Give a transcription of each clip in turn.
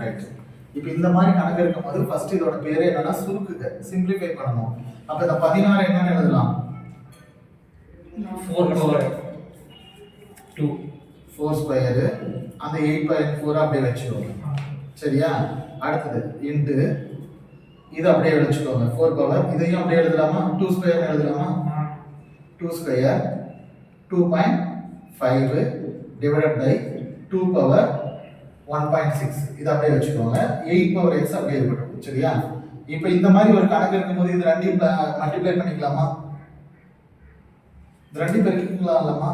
Right இப்போ இந்த மாதிரி கணக்கு இருக்கும்போது ஃபர்ஸ்ட் இதோட பேரு என்னன்னா சுருக்குக சிம்பிளிஃபை பண்ணணும். அப்ப இந்த பதினாறு என்னன்னு எழுதலாம். Four power two four square அந்த எயிட் பாயிண்ட் ஃபோர் அப்படியே வச்சுக்கோங்க. சரியா? அடுத்தது இன்ட்டு இது அப்படியே வச்சுக்கோங்க. ஃபோர் பவர் இதையும் அப்படியே எழுதலாமா? டூ ஸ்கொயர் எழுதலாமா? Two square two point five divided by two power one point six இது அப்படியே வச்சுக்கோங்க. எயிட் பவர் எக்ஸ் அப்படியே இருக்கட்டும் சரியா? இப்போ இந்த மாதிரி ஒரு கணக்கு இருக்கும்போது இது ரெண்டையும் மல்டிப்ளை பண்ணிக்கலாமா? இது ரெண்டையும் பெருக்கிக்கலாம்லமா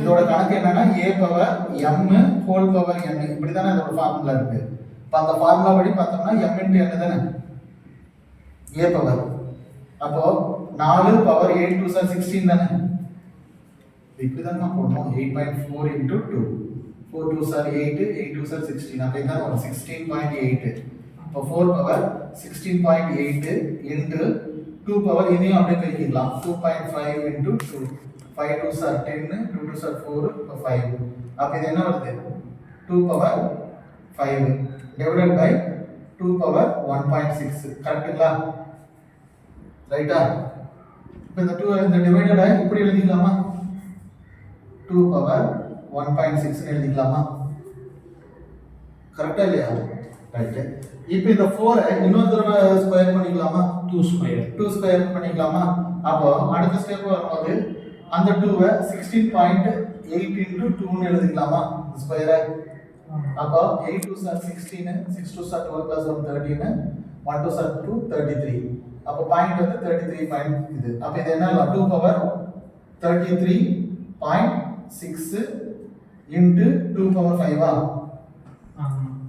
இதோட கணக்கு என்னன்னா A power M whole power n. இப்படி தானே இதோட ஃபார்முலா இருக்கு. இப்போ அந்த ஃபார்முலா படி பார்த்தோம்னா எம் இன்ட்டு என்ன தானே? ஏ பவர் அப்போ நாலு power eight two are sixteen தானே? இப்படி தான் போடணும். Eight point four into two four two are eight eight two are sixteen அப்படி தான் வரும் சிக்ஸ்டீன் பாயிண்ட் எயிட் இப்போ four power sixteen point eight into two power இதையும் அப்படியே பெருக்கிக்கலாம் two point five into two five two are ten two two are four இப்போ five அப்போ இது என்ன வருது two power five divided by two power one point six கரெக்டுங்களா ரைட்டா இப்போ இந்த டூ இந்த டிவைடடை இப்படி எழுதிக்கலாமா two power one point six எழுதிக்கலாமா? கரெக்டா இல்லையா? ரைட்டு இப்போ இந்த ஃபோரை இன்னொரு தடவை ஸ்கொயர் பண்ணிக்கலாமா? டூ ஸ்கொயர் டூ ஸ்கொயர் பண்ணிக்கலாமா? அப்போ அடுத்த ஸ்டெப் வரும்போது அந்த டூவை சிக்ஸ்டீன் பாயிண்ட் எயிட் இன்டூ டூன்னு எழுதிக்கலாமா? ஸ்கொயரை அப்போ eight two are sixteen six two are twelve plus one தேர்ட்டின்னு one two are two thirty three அப்போ பாயிண்ட் வந்து தேர்ட்டி த்ரீ பாயிண்ட் இது. அப்போ இது என்ன? Two power thirty three point six into two power ஃபைவா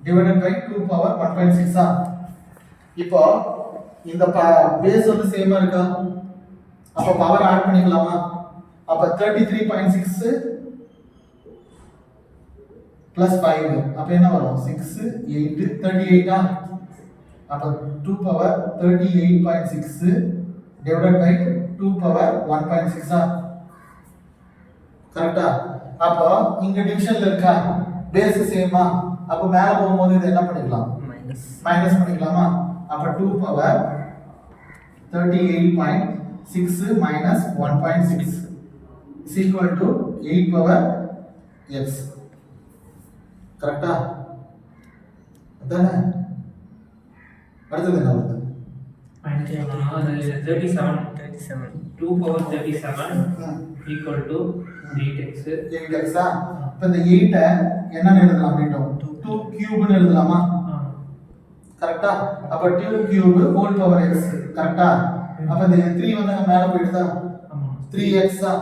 divided by two power one point சிக்ஸா இப்போ இந்த base வந்து சேமா இருக்கா? அப்போ பவர் ஆட் பண்ணிக்கலாமா? அப்போ thirty three point six plus five அப்போ என்ன வரும்? சிக்ஸ் எயிட் தேர்ட்டி எயிட்டா அப்போ two power thirty eight point six divided by two power one point சிக்ஸா கரெக்டா அப்போ இங்க டிவிஷன்ல இருக்கா? பேஸ் சேமா அப்போ மேல போகும்போது இது என்ன பண்ணிக்கலாம்? மைனஸ் பண்ணிக்கலாமா? அப்ப two power thirty eight point six minus one point six is equal to eight power x கரெக்டா அதானே? அடுத்தது என்ன வருது. Thirty seven thirty seven two power thirty seven equal to eight x eight எக்ஸா இப்போ இந்த எயிட்டை என்னன்னு எழுதலாம் அப்படின்ட்டோம் டூ கியூப்னு எழுதலாமா? கரெக்டா? அப்ப two cube whole power X கரெக்டா? அப்ப இந்த த்ரீ வந்து மேல போயிடுதா? த்ரீ எக்ஸா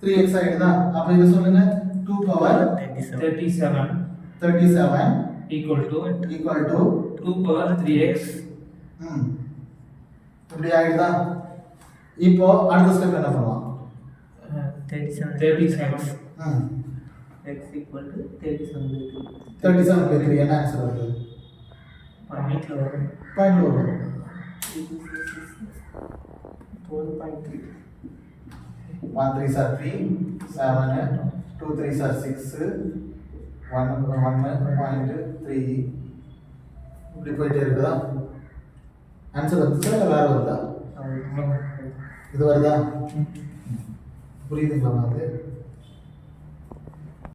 த்ரீ எக்ஸ் ஆயிடுதா? அப்ப இது சொல்லுங்க. Two power thirty seven thirty seven equal to equal to two power three x இப்படி ஆயிடுதா? இப்போ அடுத்த ஸ்டெப் என்ன பண்ணலாம் தேர்ட்டி செவன் ம் x equal to 37 thirty seven by three என்ன ஆன்சர் வருது? பாயிண்ட்ல வரும். பாயிண்ட் வரும். 12.3 one three sir three seven two three sir six one ஒன்று பாயிண்ட் த்ரீ இப்படி போயிட்டே இருக்குதா? ஆன்சர் வந்துச்சா இல்லை வேறு வருதா? இது வருதா புரியுதுங்களா அது?